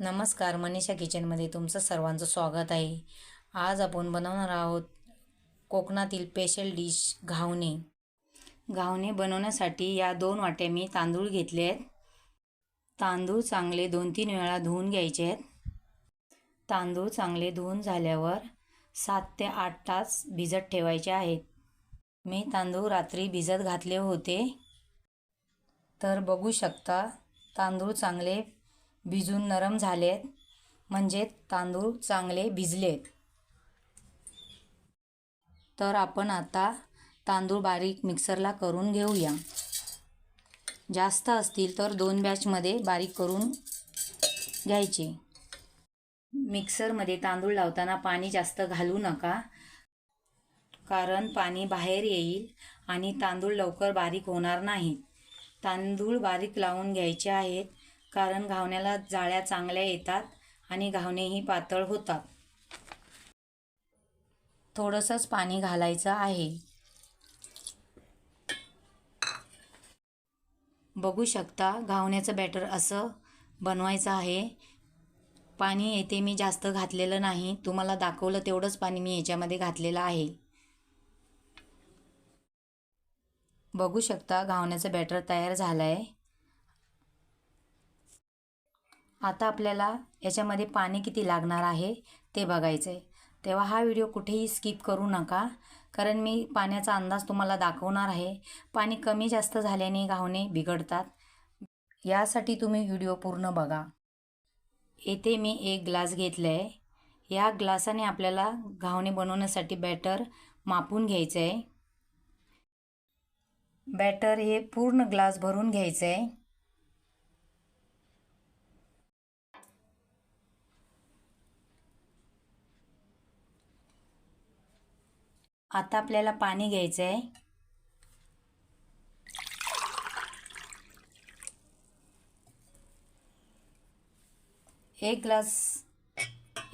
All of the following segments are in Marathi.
नमस्कार मनीषा किचनमध्ये तुमचं सर्वांचं स्वागत आहे. आज आपण बनवणार आहोत कोकणातील स्पेशल डिश घावणे. घावणे बनवण्यासाठी या दोन वाट्या मी तांदूळ घेतले आहेत. तांदूळ चांगले दोन तीन वेळा धुवून घ्यायचे आहेत. तांदूळ चांगले धुवून झाल्यावर सात ते आठ तास भिजत ठेवायचे आहेत. मी तांदूळ रात्री भिजत घातले होते. तर बघू शकता तांदूळ चांगले भिजून नरम झालेत म्हणजे तांदूळ चांगले भिजलेत. तर आपण आता तांदूळ बारीक मिक्सरला करून घेऊया. जास्त असतील तर दोन बॅचमध्ये बारीक करून घ्यायचे. मिक्सरमध्ये तांदूळ लावताना पाणी जास्त घालू नका कारण पाणी बाहेर येईल आणि तांदूळ लवकर बारीक होणार नाहीत तांदूळ बारीक लावून घ्यायचे आहेत कारण घावण्याला जाळ्या चांगल्या येतात आणि घावणेही पातळ होतात. थोडंसंच पाणी घालायचं आहे. बघू शकता घावण्याचं बॅटर असं बनवायचं आहे. पाणी येते मी जास्त घातलेलं नाही. तुम्हाला दाखवलं तेवढंच पाणी मी याच्यामध्ये घातलेलं आहे. बघू शकता घावण्याचं बॅटर तयार झालं आहे आता आपल्याला याच्यामध्ये पाणी किती लागणार आहे ते बघायचं आहे तेव्हा हा व्हिडिओ कुठेही स्किप करू नका कारण मी पाण्याचा अंदाज तुम्हाला दाखवणार आहे. पाणी कमी जास्त झाल्याने घावणे बिघडतात. यासाठी तुम्ही व्हिडिओ पूर्ण बघा. येथे मी एक ग्लास घेतला आहे या ग्लासाने आपल्याला घावणे बनवण्यासाठी बॅटर मापून घ्यायचं आहे बॅटर हे पूर्ण ग्लास भरून घ्यायचं आहे आता आपल्याला पाणी घ्यायचं आहे एक ग्लास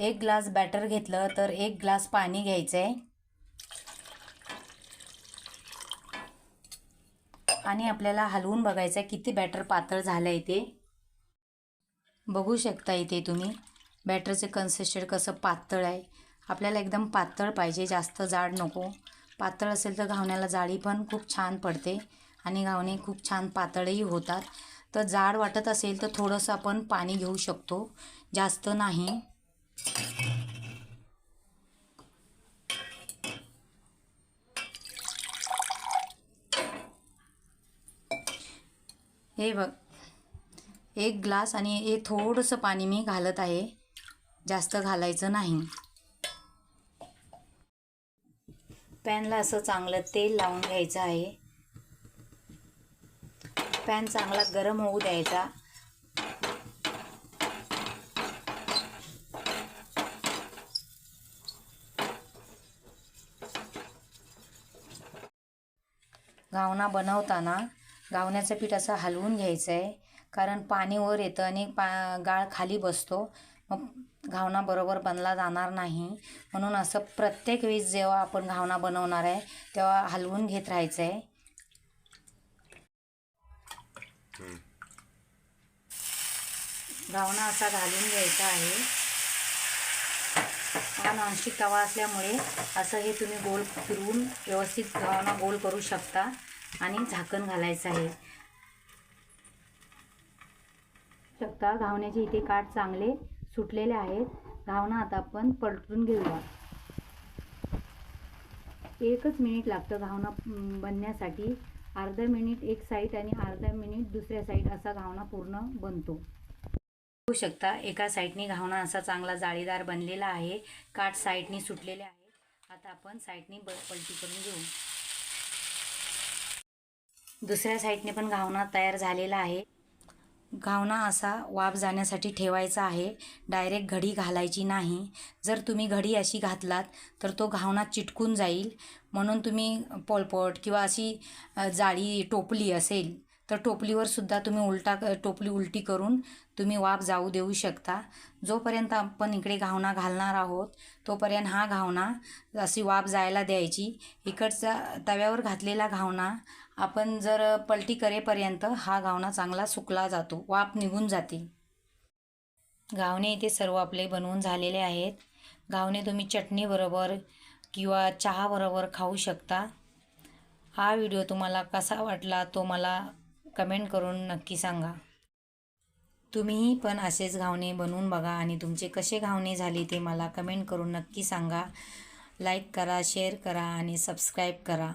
एक ग्लास बॅटर घेतलं तर एक ग्लास पाणी घ्यायचं आहे आणि आपल्याला हलवून बघायचं आहे किती बॅटर पातळ झालं आहे ते. बघू शकता इथे तुम्ही बॅटरचे कन्सिस्टंट कसं पातळ आहे. आपल्याला एकदम पातळ पाहिजे जास्त जाड नको. पातळ असेल तर घावण्याला जाळी पण खूप छान पडते आणि घावणे खूप छान पातळही होतात. तर जाड वाटत असेल तर थोडंसं आपण पाणी घेऊ शकतो. जास्त नाही. हे बघ. एक ग्लास आणि हे थोडंसं पाणी मी घालत आहे. जास्त घालायचं नाही. पॅनला असं चांगलं तेल लावून घ्यायचं आहे. पॅन चांगला गरम होऊ द्यायचा. गावना बनवताना गावण्याचं पीठ असं हलवून घ्यायचं आहे कारण पाणी वर येतं आणि पा गाळ खाली बसतो. मग घावणा बरोबर बनला जाणार नाही. म्हणून असं प्रत्येक वेळेस जेव्हा आपण घावणा बनवणार आहे तेव्हा हलवून घेत राहायचं आहे घावना असा घालून घ्यायचा आहे. हा नॉनस्टिक तवा असल्यामुळे असं हे तुम्ही गोल फिरवून व्यवस्थित घावना गोल करू शकता आणि झाकण घालायचं आहे. शकता? घावण्याचे इथे काठ चांगले सुटलेले आहेत. घावणा आता आपण पलटून घेऊया. एकच मिनिट लागतं घावणा बनण्यासाठी. अर्धा मिनिट एक साईड आणि अर्धा मिनिट दुसऱ्या साईड असा घावणा पूर्ण बनतो. बघू शकता एका साईडने घावणा असा चांगला जाळीदार बनलेला आहे. काठ साईडनी सुटलेले आहेत. आता आपण साईडनी ब पलटी करून घेऊ. दुसऱ्या साईडने पण घावणा तयार झालेला आहे. घावणा असा वाफ जाण्यासाठी ठेवायचा आहे. डायरेक्ट घडी घालायची नाही. जर तुम्ही घडी अशी घातलात तर तो घावणा चिटकून जाईल. म्हणून तुम्ही पोलपट किंवा अशी जाळी टोपली असेल तर टोपलीवर सुद्धा तुम्ही उलटा टोपली उलटी करून तुम्ही वाफ जाऊ देऊ शकता. जोपर्यंत आपण इकडे घावणा घालणार आहोत तोपर्यंत हा घावणा अशी वाफ जायला द्यायची. इकडचा तव्यावर घातलेला घावना आपण जर पलटी करेपर्यंत हा घावणा चांगला सुकला जातो वाफ निघून जाते. घावणे इथे सर्व आपले बनवून झालेले आहेत. घावणे तुम्ही चटणीबरोबर किंवा चहाबरोबर खाऊ शकता. हा व्हिडिओ तुम्हाला कसा वाटला तो मला कमेंट करून नक्की सांगा. तुम्हीही पण असेच घावणे बनवून बघा आणि तुमचे कसे घावणे झाले ते मला कमेंट करून नक्की सांगा. लाईक करा शेअर करा आणि सबस्क्राईब करा.